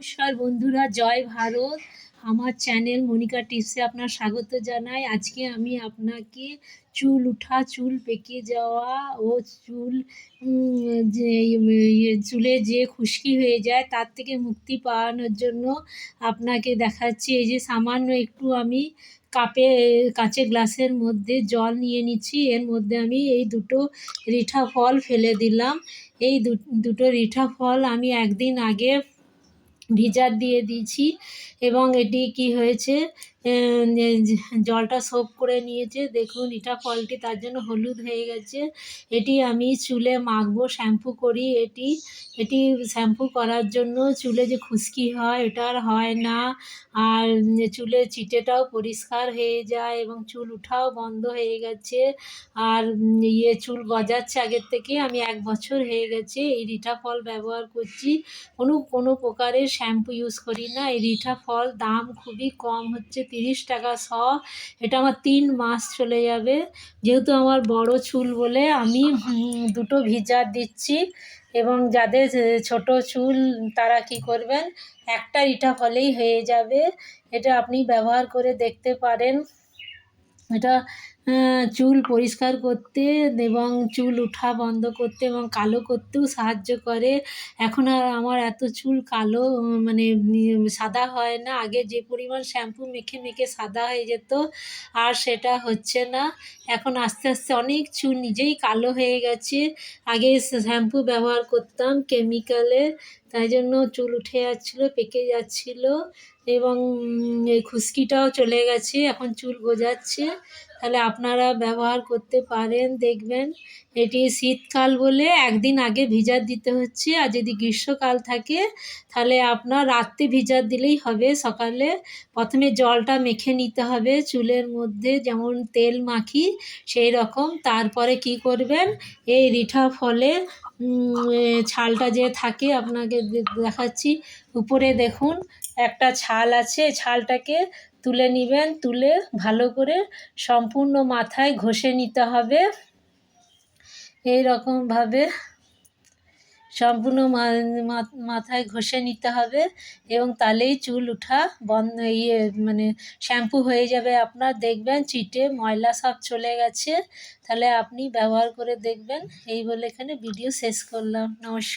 নমস্কার বন্ধুরা জয় ভারত। আমার চ্যানেল মনিকা টিপসে আপনার স্বাগত জানাই। আজকে আমি আপনাকে চুল উঠা চুল পেকে যাওয়া ও চুল যে ইয়ে, চুলে যে খুশকি হয়ে যায় তার থেকে মুক্তি পাওয়ানোর জন্য আপনাকে দেখাচ্ছি। এই যে সামান্য একটু আমি কাপে কাঁচের গ্লাসের মধ্যে জল নিয়ে নিচ্ছি। এর মধ্যে আমি এই দুটো রিঠা ফল ফেলে দিলাম। এই দুটো রিঠা ফল আমি একদিন আগে ভিজার দিয়ে দিয়েছি এবং এটি কি হয়েছে? জলটা সোপ করে নিয়েছে। দেখুন, এটা ফলটি তার জন্য হলুদ হয়ে গেছে। এটি আমি চুলে মাখবো শ্যাম্পু করি। এটি এটি শ্যাম্পু করার জন্য চুলে যে খুশকি হয় এটা আর হয় না। আর চুলের চিটেটাও পরিষ্কার হয়ে যায় এবং চুল উঠাও বন্ধ হয়ে গেছে। আর ইয়ে চুল গজাচ্ছে আগের থেকে। আমি এক বছর হয়ে গেছে এই রিঠা ফল ব্যবহার করছি। কোনো কোনো প্রকারের শ্যাম্পু ইউজ করি না। এই রিঠা ফল দাম খুবই কম হচ্ছে তিরিশ টাকা শ, এটা আমার তিন মাস চলে যাবে। যেহেতু আমার বড় চুল বলে আমি দুটো ভিজা দিচ্ছি এবং যাদের ছোট চুল তারা কি করবেন, একটা রিটা হলেই হয়ে যাবে। এটা আপনি ব্যবহার করে দেখতে পারেন। এটা চুল পরিষ্কার করতে এবং চুল ওঠা বন্ধ করতে এবং কালো করতেও সাহায্য করে। এখন আর আমার এত চুল কালো মানে সাদা হয় না। আগে যে পরিমাণ শ্যাম্পু মেখে মেখে সাদা হয়ে যেত, আর সেটা হচ্ছে না। এখন আস্তে আস্তে অনেক চুল নিজেই কালো হয়ে গেছে। আগে শ্যাম্পু ব্যবহার করতাম কেমিক্যালে, তাই জন্য চুল উঠে যাচ্ছিল, পেকে যাচ্ছিল। এবং এই খুশকিটাও চলে গেছে, এখন চুল গজাচ্ছে। তাহলে আপনারা ব্যবহার করতে পারেন, দেখবেন। এটি শীতকাল বলে একদিন আগে ভিজার দিতে হচ্ছে, আর যদি গ্রীষ্মকাল থাকে, তাহলে আপনার রাত্রে ভিজার দিলেই হবে। সকালে প্রথমে জলটা মেখে নিতে হবে চুলের মধ্যে, যেমন তেল মাখি সেই রকম। তারপরে কি করবেন, এই রিঠা ফলে ছালটা যে থাকে, আপনাকে দেখাচ্ছি। উপরে দেখুন একটা ছাল আছে, ছালটাকে তুলে নেবেন, তুলে ভালো করে সম্পূর্ণ মাথায় ঘষে নিতে হবে। এই রকমভাবে সম্পূর্ণ মাথায় ঘষে নিতে হবে এবং তাহলেই চুল ওঠা বন্ধ ইয়ে মানে শ্যাম্পু হয়ে যাবে। আপনার দেখবেন চিটে ময়লা সব চলে গেছে। তাহলে আপনি ব্যবহার করে দেখবেন। এই বলে এখানে ভিডিও শেষ করলাম। নমস্কার।